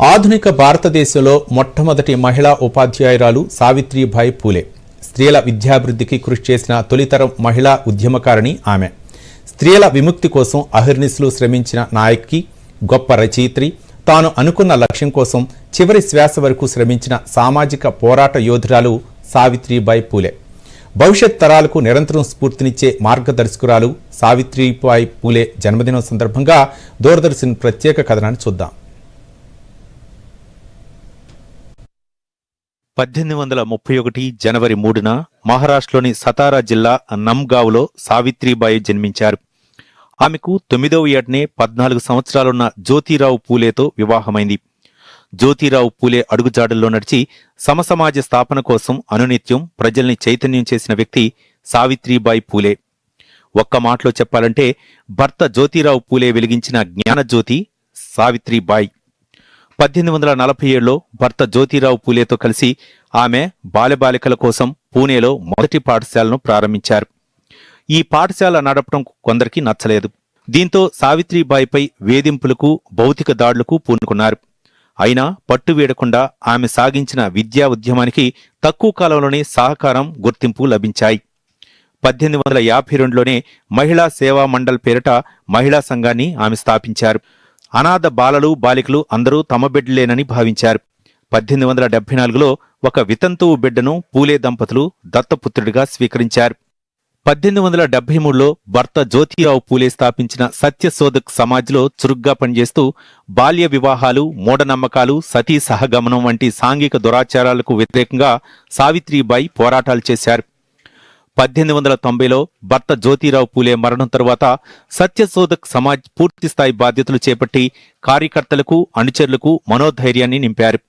ఆధునిక భారతదేశంలో మొట్టమొదటి మహిళా ఉపాధ్యాయురాలు సావిత్రిబాయి పూలే. స్త్రీల విద్యాభివృద్ధికి కృషి చేసిన తొలితరం మహిళా ఉద్యమకారిణి ఆమె. స్త్రీల విముక్తి కోసం అహిర్నిశలు శ్రమించిన నాయకి గొప్ప రచయిత్రి. తాను అనుకున్న లక్ష్యం కోసం చివరి శ్వాస వరకు శ్రమించిన సామాజిక పోరాట యోధురాలు సావిత్రిబాయి పూలే. భవిష్యత్ తరాలకు నిరంతరం స్ఫూర్తినిచ్చే మార్గదర్శకురాలు సావిత్రిబాయి పూలే జన్మదినం సందర్భంగా దూరదర్శన్ ప్రత్యేక కథనాన్ని చూద్దాం. పద్దెనిమిది వందల ముప్పై ఒకటి జనవరి మూడున మహారాష్ట్రలోని సతారా జిల్లా నమ్గావ్లో సావిత్రిబాయి జన్మించారు. ఆమెకు తొమ్మిదవ ఏటనే పద్నాలుగు సంవత్సరాలున్న జ్యోతిరావు పూలేతో వివాహమైంది. జ్యోతిరావు పూలే అడుగుజాడల్లో నడిచి సమసమాజ స్థాపన కోసం అనునిత్యం ప్రజల్ని చైతన్యం చేసిన వ్యక్తి సావిత్రిబాయి పూలే. ఒక్క మాటలో చెప్పాలంటే భర్త జ్యోతిరావు పూలే వెలిగించిన జ్ఞానజ్యోతి సావిత్రిబాయి. పద్దెనిమిది వందల నలభై ఏడులో భర్త జ్యోతిరావు పూలేతో కలిసి ఆమె బాలబాలికల కోసం పూణేలో మొదటి పాఠశాలను ప్రారంభించారు. ఈ పాఠశాల నడపడం కొందరికి నచ్చలేదు. దీంతో సావిత్రిబాయిపై వేధింపులకు భౌతిక దాడులకు పూనుకున్నారు. అయినా పట్టు వీడకుండా ఆమె సాగించిన విద్యా ఉద్యమానికి తక్కువ కాలంలోనే సహకారం గుర్తింపు లభించాయి. పద్దెనిమిది వందల యాభై రెండులోనే మహిళా సేవా మండల్ పేరిట మహిళా సంఘాన్ని ఆమె స్థాపించారు. అనాథ బాలలు బాలికలు అందరూ తమ బిడ్డలేనని భావించారు. పద్దెనిమిది వందల డెబ్బై నాలుగులో ఒక వితంతువు బిడ్డను పూలే దంపతులు దత్తపుత్రుడిగా స్వీకరించారు. పద్దెనిమిది వందల డెబ్బై మూడులో భర్త జ్యోతిరావు పూలే స్థాపించిన సత్యశోధక్ సమాజ్లో చురుగ్గా పనిచేస్తూ బాల్య వివాహాలు మూఢనమ్మకాలు సతీ సహగమనం వంటి సాంఘిక దురాచారాలకు వ్యతిరేకంగా సావిత్రిబాయి పోరాటాలు చేశారు. పద్దెనిమిది వందల తొంభైలో భర్త జ్యోతిరావు పూలే మరణం తరువాత సత్యశోధక్ సమాజ్ పూర్తిస్థాయి బాధ్యతలు చేపట్టి కార్యకర్తలకు అనుచరులకు మనోధైర్యాన్ని నింపారు.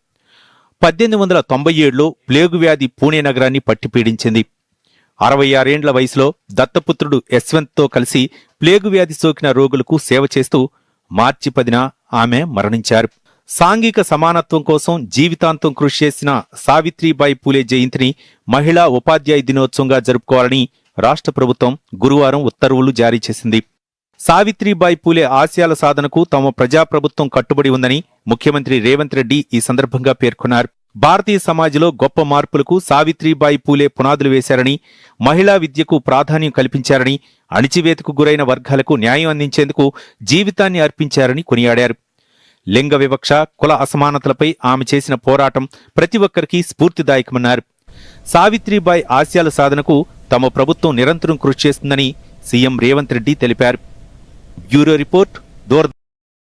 పద్దెనిమిది వందల తొంభై ఏడులో ప్లేగు వ్యాధి పూణే నగరాన్ని పట్టిపీడించింది. అరవై ఆరేండ్ల వయసులో దత్తపుత్రుడు యశ్వంత్తో కలిసి ప్లేగు వ్యాధి సోకిన రోగులకు సేవ చేస్తూ మార్చి పదిన ఆమె మరణించారు. సాంఘిక సమానత్వం కోసం జీవితాంతం కృషి చేసిన సావిత్రిబాయి పూలే జయంతిని మహిళా ఉపాధ్యాయ దినోత్సవంగా జరుపుకోవాలని రాష్ట్ర ప్రభుత్వం గురువారం ఉత్తర్వులు జారీ చేసింది. సావిత్రిబాయి పూలే ఆశయాల సాధనకు తమ ప్రజాప్రభుత్వం కట్టుబడి ఉందని ముఖ్యమంత్రి రేవంత్ రెడ్డి ఈ సందర్భంగా పేర్కొన్నారు. భారతీయ సమాజంలో గొప్ప మార్పులకు సావిత్రిబాయి పూలే పునాదులు వేశారని మహిళా విద్యకు ప్రాధాన్యం కల్పించారని అణిచివేతకు గురైన వర్గాలకు న్యాయం అందించేందుకు జీవితాన్ని అర్పించారని కొనియాడారు. లింగ వివక్ష కుల అసమానతలపై ఆమె చేసిన పోరాటం ప్రతి ఒక్కరికి స్ఫూర్తిదాయకమన్నారు. సావిత్రిబాయి ఆశయాల సాధనకు తమ ప్రభుత్వం నిరంతరం కృషి చేస్తుందని సీఎం రేవంత్ రెడ్డి తెలిపారు. బ్యూరో రిపోర్ట్ దూర